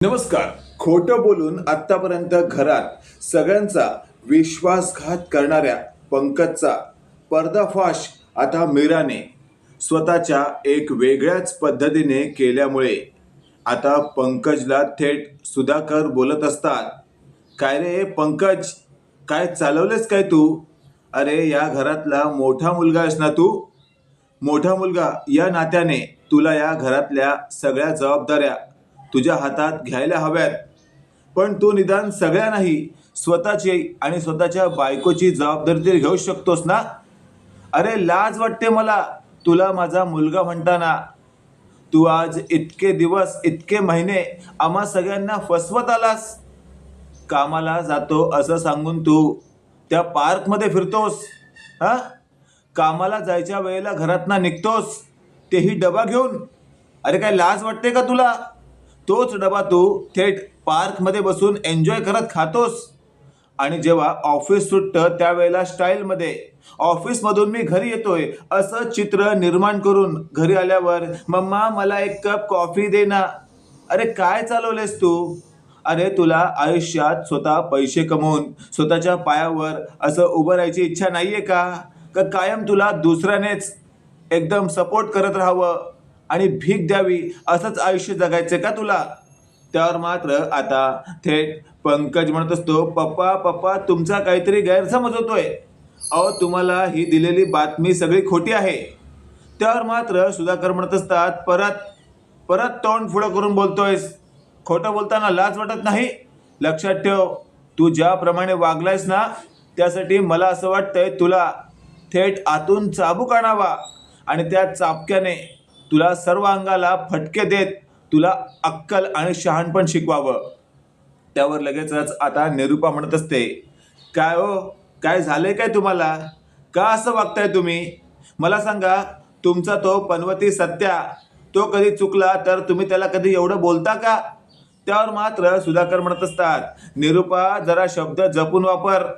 नमस्कार. खोटं बोलून आतापर्यंत घरात सगळ्यांचा विश्वासघात करणाऱ्या पंकजचा पर्दाफाश आता मीराने स्वतःच्या एक वेगळ्याच पद्धतीने केल्यामुळे आता पंकजला थेट सुधाकर बोलत असतात. काय रे पंकज काय चालवलेस काय तू? अरे या घरातला मोठा मुलगा आहेस ना तू? मोठा मुलगा या नात्याने तुला या घरातल्या सगळ्या जबाबदाऱ्या तुझ्या हातात घ्यायला हव्यात. पण तू निदान सगळ्या नाही स्वतःची आणि स्वतःच्या बायकोची जबाबदारी तरी घेऊ शकतोस ना? अरे लाज वाटते मला तुला माझा मुलगा म्हणताना. तू आज इतके दिवस इतके महिने आम्हा सगळ्यांना फसवत आलास. कामाला जातो असं सांगून तू त्या पार्कमध्ये फिरतोस हा? कामाला जायच्या वेळेला घरातनं निघतोस तेही डबा घेऊन. अरे काय लाज वाटते का तुला? तोच डबा तू थेट पार्कमध्ये बसून एन्जॉय करत खातोस. आणि जेव्हा ऑफिस सुटतं त्यावेळेला स्टाईलमध्ये ऑफिसमधून मी घरी येतोय असं चित्र निर्माण करून घरी आल्यावर मम्मा मला एक कप कॉफी दे ना. अरे काय चालवलेस तू? अरे तुला आयुष्यात स्वतः पैसे कमवून स्वतःच्या पायावर असं उभं राहायची इच्छा नाहीये का? का कायम तुला दुसऱ्यानेच एकदम सपोर्ट करत राहावं? आणि भीक द्यावी असंच आयुष्य जगायचं का तुला? त्यावर मात्र आता थेट पंकज म्हणत असतो पप्पा पप्पा तुमचा काहीतरी गैरसमज होतोय. अहो तुम्हाला ही दिलेली बातमी सगळी खोटी आहे. त्यावर मात्र सुधाकर म्हणत असतात परत परत तोंड पुढं करून बोलतोयस. खोटं बोलताना लाज वाटत नाही? लक्षात ठेव तू ज्याप्रमाणे वागलायस ना त्यासाठी मला असं वाटतंय तुला थेट आतून चाबूक आणावा आणि त्या चाबक्याने तुला सर्व अंगाला फटके देत तुला अक्कल आणि शहाणपण शिकवावं. त्यावर लगेचच आता निरूपा म्हणत असते काय हो? काय झालंय काय तुम्हाला? का असं वागताय तुम्ही? मला सांगा तुमचा तो पनवती सत्या तो कधी चुकला तर तुम्ही त्याला कधी एवढं बोलता का? त्यावर मात्र सुधाकर म्हणत असतात निरूपा जरा शब्द जपून वापर.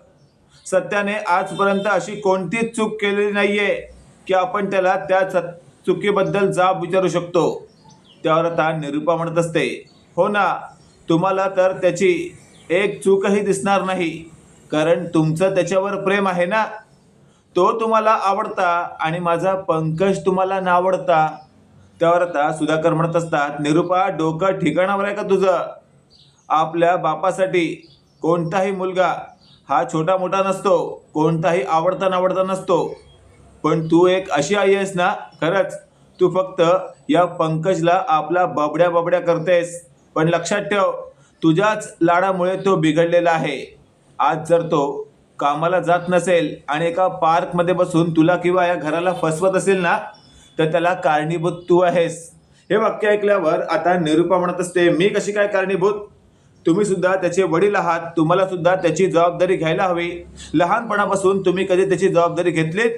सत्याने आजपर्यंत अशी कोणतीच चूक केलेली नाहीये की आपण त्याला त्या च- चुकीबद्दल जाब विचारू शकतो. त्यावर आता निरूपा म्हणत असते हो ना तुम्हाला तर त्याची एक चूकही दिसणार नाही कारण तुमचं त्याच्यावर प्रेम आहे ना. तो तुम्हाला आवडता आणि माझा पंकज तुम्हाला नावडता. त्यावर आता सुधाकर म्हणत असतात निरूपा डोकं ठिकाणावर आहे का तुझं? आपल्या बापासाठी कोणताही मुलगा हा छोटा मोठा नसतो कोणताही आवडता नावडता नसतो. पण तू एक अशी आई आहेस ना खरंच तू फक्त या पंकजला आपला बबड्या बबड्या करतेस. पण लक्षात ठेव तुझ्याच लाडामुळे तो बिघडलेला आहे. आज जर तो कामाला जात नसेल आणि एका पार्कमध्ये बसून तुला किंवा या घराला फसवत असेल ना तर त्याला कारणीभूत तू आहेस. हे वाक्य ऐकल्यावर आता निरूपा म्हणत असते मी कशी काय कारणीभूत? तुम्ही सुद्धा त्याचे वडील आहात तुम्हाला सुद्धा त्याची जबाबदारी घ्यायला हवी. लहानपणापासून तुम्ही कधी त्याची जबाबदारी घेतलीत?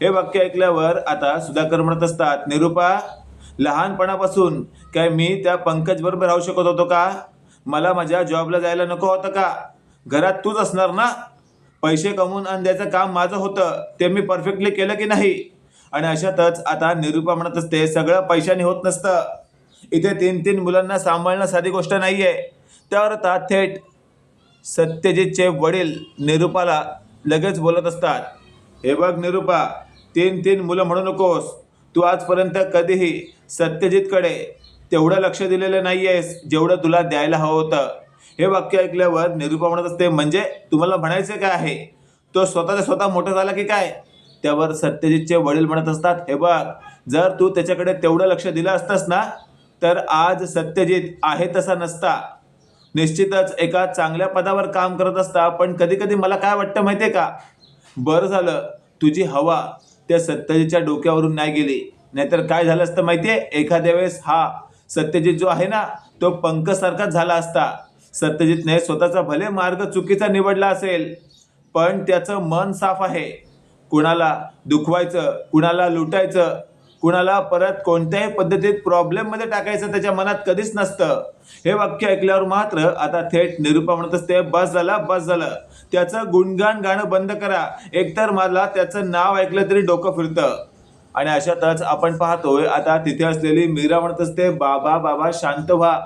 हे वाक्य ऐकल्यावर आता सुधाकर म्हणत असतात निरूपा लहानपणापासून काय मी त्या पंकज बरोबर राहू शकत होतो का? मला माझ्या जॉबला जायला नको होतं का? घरात तूच असणार ना? पैसे कमवून आणण्याचं काम माझं होतं ते मी परफेक्टली केलं की नाही? आणि अशातच आता निरूपा म्हणत असते सगळं पैशाने होत नसतं. इथे तीन तीन मुलांना सांभाळणं साधी गोष्ट नाही आहे त्यावर आता थेट सत्यजितचे वडील निरूपाला लगेच बोलत असतात हे बघ निरूपा तीन तीन मुलं म्हणू नकोस. तू आजपर्यंत कधीही सत्यजितकडे तेवढं लक्ष दिलेलं नाही आहेस जेवढं तुला द्यायला हवं होतं. हे वाक्य ऐकल्यावर निरूपा म्हणत असते म्हणजे तुम्हाला म्हणायचं काय आहे? तो स्वतःचा स्वतः मोठा झाला की काय? त्यावर सत्यजितचे वडील म्हणत असतात हे बघ जर तू त्याच्याकडे तेवढं लक्ष दिलं असतंस ना तर आज सत्यजित आहे तसा नसता. निश्चितच एका चांगल्या पदावर काम करत असता पण कधी कधी मला काय वाटतं माहिती आहे का? बरं झालं तुझी हवा त्या सत्यजितच्या डोक्यावरून नाही गेली. नाहीतर काय झालं असतं माहिती आहे एखाद्या वेळेस हा सत्यजित जो आहे ना तो पंकसारखाच झाला असता. सत्यजितने स्वतःचा भले मार्ग चुकीचा निवडला असेल पण त्याचं मन साफ आहे. कुणाला दुखवायचं कुणाला लुटायचं कुणाला परत कोणत्याही पद्धतीत प्रॉब्लेममध्ये टाकायचं त्याच्या मनात कधीच नसतं. हे वाक्य ऐकल्यावर मात्र आता थेट निरूपा म्हणत असते बस झाला बस झालं. त्याचं गुणगान गाणं बंद करा. एकतर मला त्याचं नाव ऐकलं तरी डोकं फिरतं. आणि अशातच आपण पाहतोय आता तिथे असलेली मीरा म्हणत असते बाबा बाबा शांत व्हा.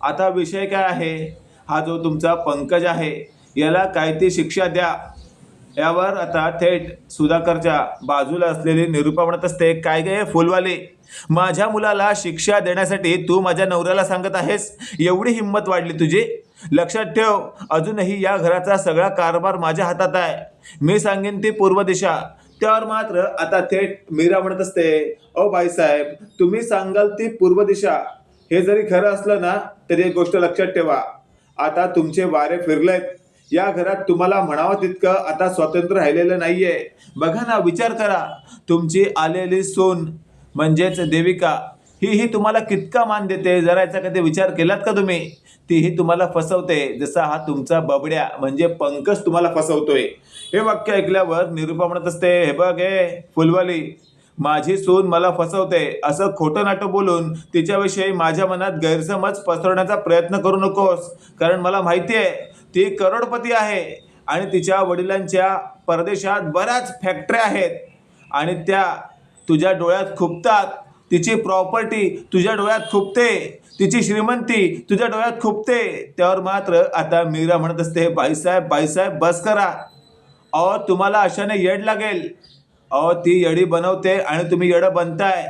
आता विषय काय आहे? हा जो तुमचा पंकज आहे याला काय ती शिक्षा द्या. यावर आता थेट सुधाकरच्या बाजूला असलेली निरूपा म्हणत असते काय गे फुलवाले? माझ्या मुलाला शिक्षा देण्यासाठी तू माझ्या नवऱ्याला सांगत आहेस? एवढी हिंमत वाढली तुझी? लक्षात ठेव अजूनही या घराचा सगळा कारभार माझ्या हातात आहे. मी सांगेन ती पूर्व दिशा. त्यावर मात्र आता थेट मीरा म्हणत असते ओ बाईसाहेब तुम्ही सांगाल ती पूर्व दिशा. हे जरी खरं असलं ना तरी एक गोष्ट लक्षात ठेवा. आता तुमचे वारे फिरलेत. या घरात तुम्हाला म्हणावं तितकं आता स्वातंत्र्य राहिलेलं नाहीये. बघा ना विचार करा. तुमची आलेली सून म्हणजेच देविका ही ही तुम्हाला कितका मान देते? जरा याचा कधी विचार केलात का तुम्ही? तीही तुम्हाला फसवते. जसा हा तुमचा बबड्या म्हणजे पंकज तुम्हाला फसवतोय. हे वाक्य ऐकल्यावर निरूपा म्हणत असते हे बघ हे फुलवाली माझी सून मला फसवते. असं खोटं नाटं बोलून तिच्याविषयी माझ्या मनात गैरसमज पसरवण्याचा प्रयत्न करू नकोस. कारण मला माहिती आहे ती करोडपती आहे आणि तिच्या वडिलांच्या परदेशात बऱ्याच फॅक्टऱ्या आहेत आणि त्या तुझ्या डोळ्यात खुपतात. तिची प्रॉपर्टी तुझ्या डोळ्यात खुपते. तिची श्रीमंती तुझ्या डोळ्यात खुपते. त्यावर मात्र आता मीरा म्हणत असते बाईसाहेब बाईसाहेब बस करा. अहो तुम्हाला अशाने येड लागेल. अहो ती येडी बनवते आणि तुम्ही येडं बनताय.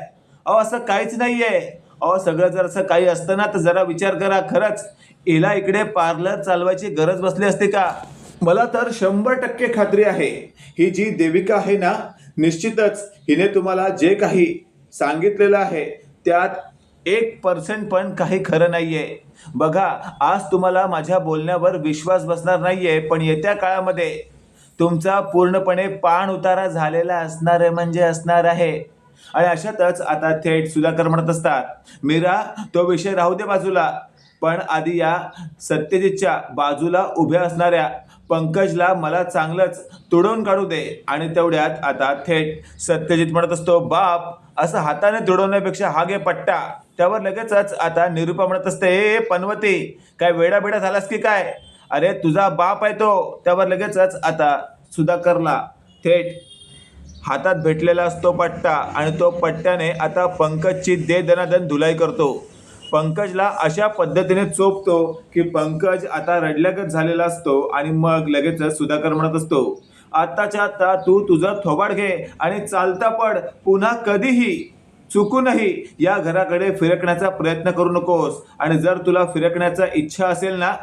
अहो असं काहीच नाही आहे अहो सगळं जर असं काही असतं ना तर जरा विचार करा. खरंच हिला इकडे पार्लर चालवायची गरज बसली असते का? मला तर शंभर टक्के खात्री आहे. ही जी देविका आहे ना निश्चितच हिने तुम्हाला जे काही सांगितलेलं आहे त्यात एक पर्सेंट पण काही खरं नाहीये. बघा आज तुम्हाला माझ्या बोलण्यावर विश्वास बसणार नाहीये पण येत्या काळामध्ये तुमचा पूर्णपणे पाण उतारा झालेला असणार आहे म्हणजे असणार आहे. आणि अशातच आता थेट सुधाकर म्हणत असतात मीरा तो विषय राहू दे बाजूला. पण आधी या सत्यजितच्या बाजूला उभ्या असणाऱ्या पंकजला मला चांगलंच तुडवून काढू दे. आणि तेवढ्यात आता थेट सत्यजित म्हणत असतो बाप असं हाताने तुडवण्यापेक्षा हा घे पट्टा. त्यावर लगेचच आता निरूपा म्हणत असते ए पनवती काय वेडाबेडा झालास की काय? अरे तुझा बाप आहे तो. त्यावर लगेचच आता सुधाकरला थेट हातात भेटलेला असतो पट्टा आणि तो पट्ट्याने आता पंकजची दे दनादन धुलाई करतो. पंकजला अशा पद्धतीने चोपतो की पंकज आता रडल्यागत झालेला असतो आणि मग लगेचच सुधाकर म्हणत असतो आत्ताच्या आत्ता तू तुझा थोबाड घे आणि चालता पड पुन्हा कधीही. चुकूनही या घराकडे फिरकण्याचा प्रयत्न करू नकोस. आणि जर तुला फिरकण्याचा इच्छा असेल ना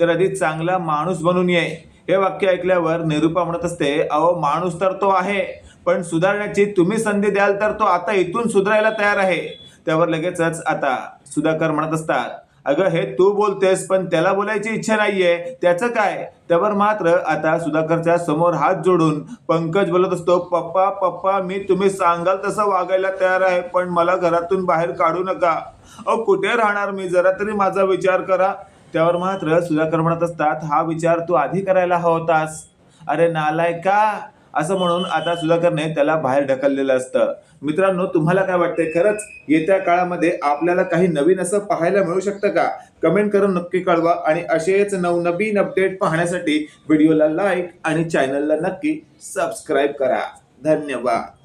तर आधी चांगला माणूस बनून ये. हे वाक्य ऐकल्यावर निरूपा म्हणत असते अहो माणूस तर तो आहे. पण सुधारण्याची तुम्ही संधी द्याल तर तो आता इथून सुधारायला तयार आहे. त्यावर लगेचच आता सुधाकर म्हणत असतात अगं हे तू बोलतेस पण त्याला बोलायची इच्छा नाहीये. त्याचं काय? त्यावर मात्र आता सुधाकरच्या समोर हात जोडून पंकज बोलत असतो पप्पा पप्पा मी तुम्ही सांगाल तसं वागायला तयार आहे पण मला घरातून बाहेर काढू नका. अहो कुठे राहणार मी? जरा तरी माझा विचार करा. त्यावर मात्र सुधाकर म्हणत असतात हा विचार तू आधी करायला हवा होतास. अरे नालाय का असं म्हणून आता सुधाकरने त्याला बाहेर ढकललेलं असतं. मित्रांनो तुम्हाला काय वाटतंय? खरंच येत्या काळामध्ये आपल्याला काही नवीन असं पाहायला मिळू शकतं का? कमेंट करून नक्की कळवा आणि असेच नवनवीन अपडेट पाहण्यासाठी व्हिडिओला लाईक आणि चॅनलला नक्की सबस्क्राईब करा. धन्यवाद.